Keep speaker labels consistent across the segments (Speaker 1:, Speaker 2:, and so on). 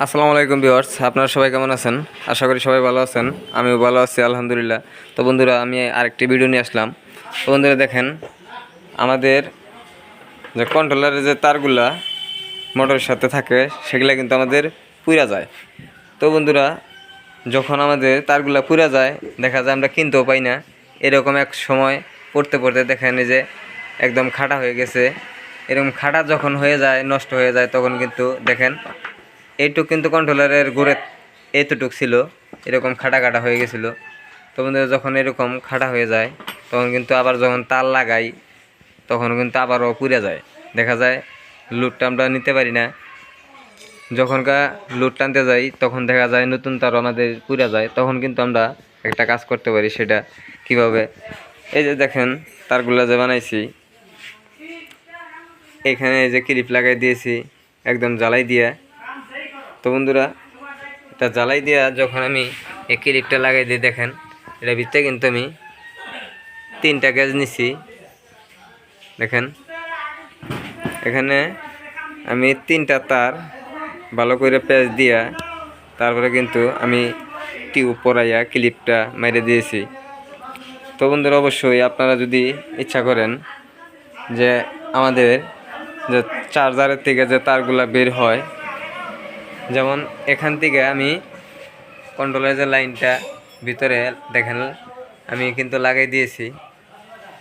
Speaker 1: আসসালামু আলাইকুম ভিউয়ার্স, আপনারা সবাই কেমন আছেন? আশা করি সবাই ভালো আছেন, আমিও ভালো আছি, আলহামদুলিল্লাহ। তো বন্ধুরা, আমি আরেকটি ভিডিও নিয়ে আসলাম। তো বন্ধুরা দেখেন, আমাদের যে কন্ট্রোলারের যে তারগুলা মোটরের সাথে থাকে, সেগুলা কিন্তু আমাদের পুরা যায়। তো বন্ধুরা, যখন আমাদের তারগুলা পুরা যায়, দেখা যায় আমরা কিনতেও পাই না। এরকম এক সময় পড়তে পড়তে দেখেন যে একদম খাটা হয়ে গেছে। এরকম খাটা যখন হয়ে যায়, নষ্ট হয়ে যায়, তখন কিন্তু দেখেন এইটুক কিন্তু কন্ট্রোলারের ঘুরে এতটুক ছিল, এরকম খাটা খাটা হয়ে গেছিল। তো বন্ধুরা, যখন এরকম খাটা হয়ে যায়, তখন কিন্তু আবার যখন তার লাগাই, তখন কিন্তু আবারও পুড়ে যায়। দেখা যায় লুটটা আমরা নিতে পারি না। যখনকার লুট টানতে যাই, তখন দেখা যায় নতুন তার আমাদের পুড়ে যায়, তখন কিন্তু আমরা একটা কাজ করতে পারি সেটা কীভাবে? এই যে দেখেন, তারগুলা যে বানাইছি, এখানে এই যে ক্লিপ লাগাই দিয়েছি, একদম জ্বালাই দিয়ে। তো বন্ধুরা, এটা জ্বালাই দেওয়া যখন আমি এই ক্লিপটা লাগাই দিই, দেখেন এটা ভিতরে কিন্তু আমি তিনটা গ্যাস নিছি। দেখেন, এখানে আমি তিনটা তার ভালো করে প্যাচ দিয়া তারপরে কিন্তু আমি টিউব পরাইয়া ক্লিপটা মেরে দিয়েছি। তো বন্ধুরা, অবশ্যই আপনারা যদি ইচ্ছা করেন যে আমাদের যে চার্জারের থেকে যে তারগুলা বের হয় যেমন এখান থেকে আমি কন্ট্রোলের যে লাইনটা ভিতরে দেখেন, আমি কিন্তু লাগাই দিয়েছি।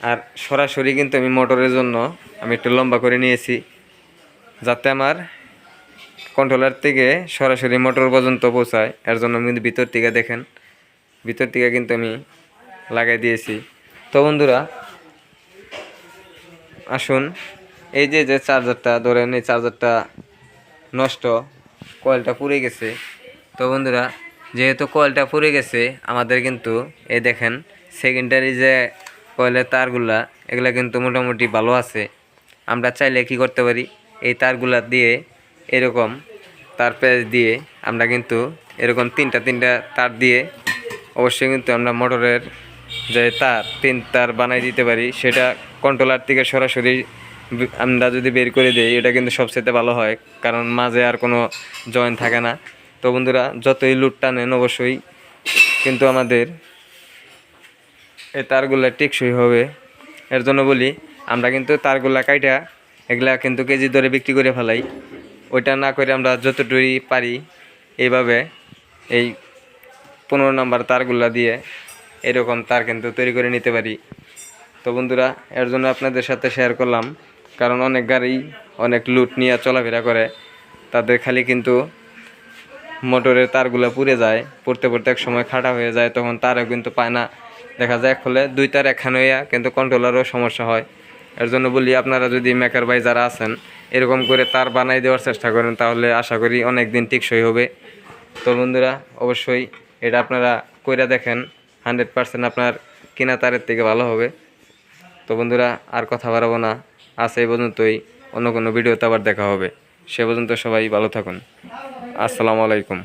Speaker 1: আর সরাসরি কিন্তু আমি মোটরের জন্য আমি একটু লম্বা করে নিয়েছি, যাতে আমার কন্ট্রোলার থেকে সরাসরি মোটর পর্যন্ত পৌঁছায়। এর জন্য আমি কিন্তু ভিতর থেকে দেখেন, ভিতর থেকে কিন্তু আমি লাগাই দিয়েছি। তো বন্ধুরা, আসুন, এই যে যে চার্জারটা ধরেন এই চার্জারটা নষ্ট কয়েলটা পুড়ে গেছে। তো বন্ধুরা, যেহেতু কয়েলটা পুড়ে গেছে, আমাদের কিন্তু এই দেখেন সেকেন্ডারি যে কয়েলের তারগুলা, এগুলা কিন্তু মোটামুটি ভালো আছে। আমরা চাইলে কি করতে পারি? এই তারগুলা দিয়ে এরকম তার পেজ দিয়ে আমরা কিন্তু এরকম তিনটা তিনটা তার দিয়ে অবশ্যই কিন্তু আমরা মোটরের যে তার, তিন তার বানাই দিতে পারি। সেটা কন্ট্রোলার থেকে সরাসরি আমরা যদি বের করে দিই, এটা কিন্তু সবচেয়ে ভালো হয়, কারণ মাঝে আর কোনো জয়েন থাকে না। তো বন্ধুরা, যতই লুট টানেন অবশ্যই কিন্তু আমাদের এই তারগুলা টেকসই হবে। এর জন্য বলি, আমরা কিন্তু তারগুলা কাইটা এগুলা কিন্তু কেজি দরে বিক্রি করে ফেলাই। ওইটা না করে আমরা যতটুকুই পারি এইভাবে এই পনেরো নাম্বার তারগুলা দিয়ে এরকম তার কিন্তু তৈরি করে নিতে পারি। তো বন্ধুরা, এর জন্য আপনাদের সাথে শেয়ার করলাম। কারণ অনেক গাড়ি, অনেক লুট নিয়ে চলাফেরা করে। তাদের খালি কিন্তু মোটরের তারগুলো পুড়ে যায়, পড়তে পড়তে এক সময় খাটা হয়ে যায়, তখন তারও কিন্তু পায় না। দেখা যায় ফলে দুই তার একখান হইয়া কিন্তু কন্ট্রোলারও সমস্যা হয়। এর জন্য বলি আপনারা যদি মেকার ভাই যারা আছেন, এরকম করে তার বানাই দেওয়ার চেষ্টা করেন, তাহলে আশা করি অনেক দিন টিকসই হবে। তো বন্ধুরা, অবশ্যই এটা আপনারা কইরা দেখেন হান্ড্রেড পার্সেন্ট আপনার কিনা তারের থেকে ভালো হবে। তো বন্ধুরা, আর কথা বাড়াবো না। আজ এই পর্যন্তই। অন্য কোনো ভিডিওতে আবার দেখা হবে। সে পর্যন্ত সবাই ভালো থাকুন। আসসালামু আলাইকুম।